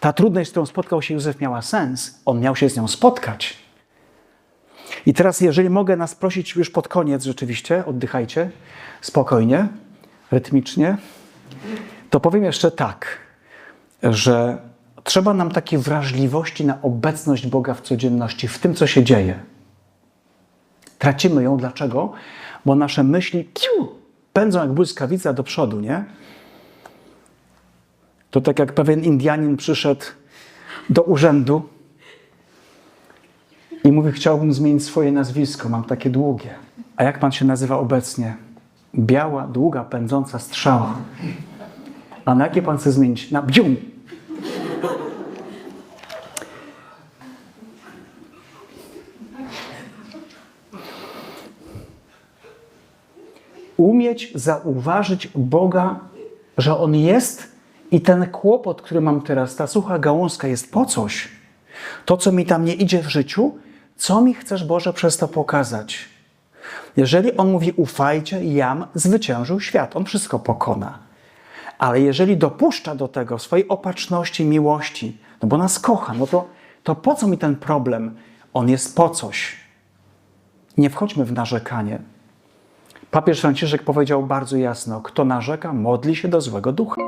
Ta trudność, z którą spotkał się Józef, miała sens. On miał się z nią spotkać. I teraz, jeżeli mogę nas prosić już pod koniec, rzeczywiście, oddychajcie spokojnie, rytmicznie, to powiem jeszcze tak, że trzeba nam takiej wrażliwości na obecność Boga w codzienności, w tym, co się dzieje. Tracimy ją. Dlaczego? Bo nasze myśli pędzą jak błyskawica do przodu, nie? To tak jak pewien Indianin przyszedł do urzędu i mówi, chciałbym zmienić swoje nazwisko, mam takie długie. A jak pan się nazywa obecnie? Biała, długa, pędząca strzała. A na jakie pan chce zmienić? Na bdzium. Umieć zauważyć Boga, że On jest i ten kłopot, który mam teraz, ta sucha gałązka jest po coś. To, co mi tam nie idzie w życiu, co mi chcesz, Boże, przez to pokazać? Jeżeli On mówi, ufajcie, jam zwyciężył świat, On wszystko pokona. Ale jeżeli dopuszcza do tego swojej opatrzności, miłości, no bo nas kocha, no to, to po co mi ten problem? On jest po coś. Nie wchodźmy w narzekanie. Papież Franciszek powiedział bardzo jasno: kto narzeka, modli się do złego ducha.